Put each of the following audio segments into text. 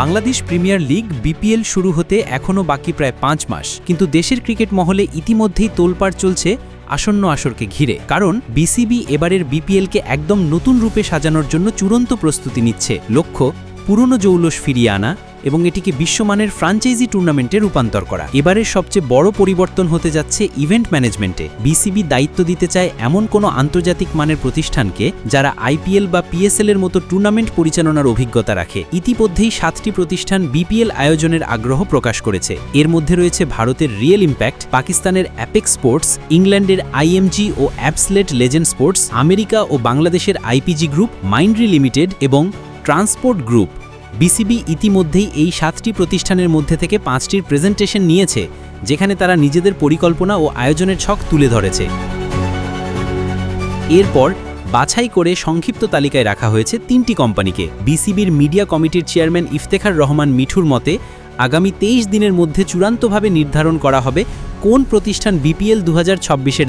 Bangladesh premier league, BPL শুরু হতে এখনও বাকি প্রায় পাঁচ মাস। কিন্তু দেশের ক্রিকেট মহলে ইতিমধ্যেই তোলপাড় চলছে আসন্ন আসরকে ঘিরে। কারণ বিসিবি এবারের বিপিএলকে একদম নতুন রূপে সাজানোর জন্য চূড়ান্ত প্রস্তুতি নিচ্ছে। লক্ষ্য, পুরনো জৌলস ফিরিয়ে আনা এবং এটিকে বিশ্বমানের ফ্রাঞ্চাইজি টুর্নামেন্টে রূপান্তর করা। এবারের সবচেয়ে বড় পরিবর্তন হতে যাচ্ছে ইভেন্ট ম্যানেজমেন্টে। বিসিবি দায়িত্ব দিতে চায় এমন কোনো আন্তর্জাতিক মানের প্রতিষ্ঠানকে যারা আইপিএল বা পিএসএল এর মতো টুর্নামেন্ট পরিচালনার অভিজ্ঞতা রাখে। ইতিমধ্যেই সাতটি প্রতিষ্ঠান বিপিএল আয়োজনের আগ্রহ প্রকাশ করেছে। এর মধ্যে রয়েছে ভারতের রিয়েল ইম্প্যাক্ট, পাকিস্তানের অ্যাপেক স্পোর্টস, ইংল্যান্ডের আইএমজি ও অ্যাপসলেট লেজেন্ড স্পোর্টস, আমেরিকা ও বাংলাদেশের আইপিজি গ্রুপ, মাইন্ড্রি লিমিটেড এবং ট্রান্সপোর্ট গ্রুপ। বিসিবি ইতিমধ্যেই এই সাতটি প্রতিষ্ঠানের মধ্যে থেকে পাঁচটির প্রেজেন্টেশন নিয়েছে, যেখানে তারা নিজেদের পরিকল্পনা ও আয়োজনের ছক তুলে ধরেছে। এরপর বাছাই করে সংক্ষিপ্ত তালিকায় রাখা হয়েছে তিনটি কোম্পানিকে। বিসিবির মিডিয়া কমিটির চেয়ারম্যান ইফতেখার রহমান মিঠুর মতে আগামী তেইশ দিনের মধ্যে চূড়ান্তভাবে নির্ধারণ করা হবে কোন প্রতিষ্ঠান বিপিএল দু হাজার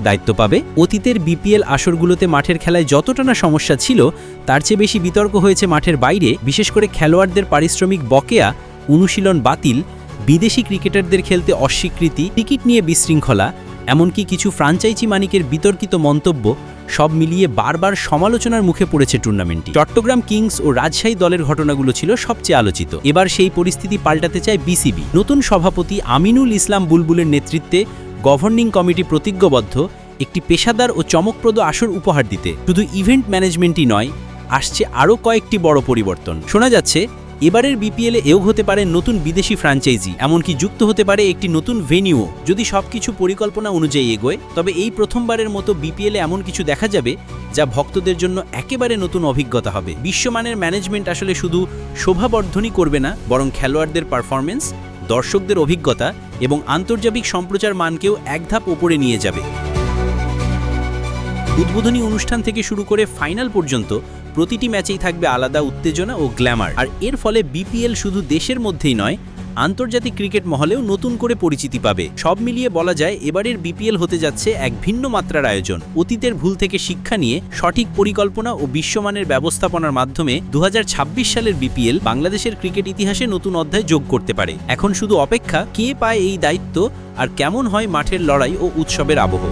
দায়িত্ব পাবে। অতীতের বিপিএল আসরগুলোতে মাঠের খেলায় যতটা না সমস্যা ছিল, তার চেয়ে বেশি বিতর্ক হয়েছে মাঠের বাইরে, বিশেষ করে খেলোয়াড়দের পারিশ্রমিক বকেয়া, অনুশীলন বাতিল, বিদেশি ক্রিকেটারদের খেলতে অস্বীকৃতি, টিকিট নিয়ে বিশৃঙ্খলা, এমনকি কিছু ফ্রাঞ্চাইজি মানিকের বিতর্কিত মন্তব্য সব মিলিয়ে বারবার সমালোচনার মুখে পড়েছে টুর্নামেন্টটি। চট্টগ্রাম কিংস ও রাজশাহী দলের ঘটনাগুলো ছিল সবচেয়ে আলোচিত। এবার সেই পরিস্থিতি পাল্টাতে চায় বিসিবি। নতুন সভাপতি আমিনুল ইসলাম বুলবুলের নেতৃত্বে গভর্নিং কমিটি প্রতিজ্ঞবদ্ধ একটি পেশাদার ও চমকপ্রদ আসর উপহার দিতে। শুধু ইভেন্ট ম্যানেজমেন্টই নয়, আসছে আরও কয়েকটি বড় পরিবর্তন। শোনা যাচ্ছে এবারের বিপিএলে এও হতে পারে নতুন বিদেশি ফ্র্যাঞ্চাইজি এমনকি যুক্ত হতে পারে একটি নতুন ভেনিউও। যদি সবকিছু পরিকল্পনা অনুযায়ী এগোয়, তবে এই প্রথমবারের মতো বিপিএলে এমন কিছু দেখা যাবে যা ভক্তদের জন্য একেবারে নতুন অভিজ্ঞতা হবে। বিশ্বমানের ম্যানেজমেন্ট আসলে শুধু শোভাবর্ধনই করবে না, বরং খেলোয়াড়দের পারফরমেন্স দর্শকদের অভিজ্ঞতা এবং আন্তর্জাতিক সম্প্রচার মানকেও এক ধাপ ওপরে নিয়ে যাবে। উদ্বোধনী অনুষ্ঠান থেকে শুরু করে ফাইনাল পর্যন্ত প্রতিটি ম্যাচেই থাকবে আলাদা উত্তেজনা ও গ্ল্যামার। আর এর ফলে বিপিএল শুধু দেশের মধ্যেই নয়, আন্তর্জাতিক ক্রিকেট মহলেও নতুন করে পরিচিতি পাবে। সব মিলিয়ে বলা যায়, এবারের বিপিএল হতে যাচ্ছে এক ভিন্ন মাত্রার আয়োজন। অতীতের ভুল থেকে শিক্ষা নিয়ে সঠিক পরিকল্পনা ও বিশ্বমানের ব্যবস্থাপনার মাধ্যমে দু হাজার ছাব্বিশ সালের বিপিএল বাংলাদেশের ক্রিকেট ইতিহাসে নতুন অধ্যায় যোগ করতে পারে। এখন শুধু অপেক্ষা, কে পায় এই দায়িত্ব আর কেমন হয় মাঠের লড়াই ও উৎসবের আবহ।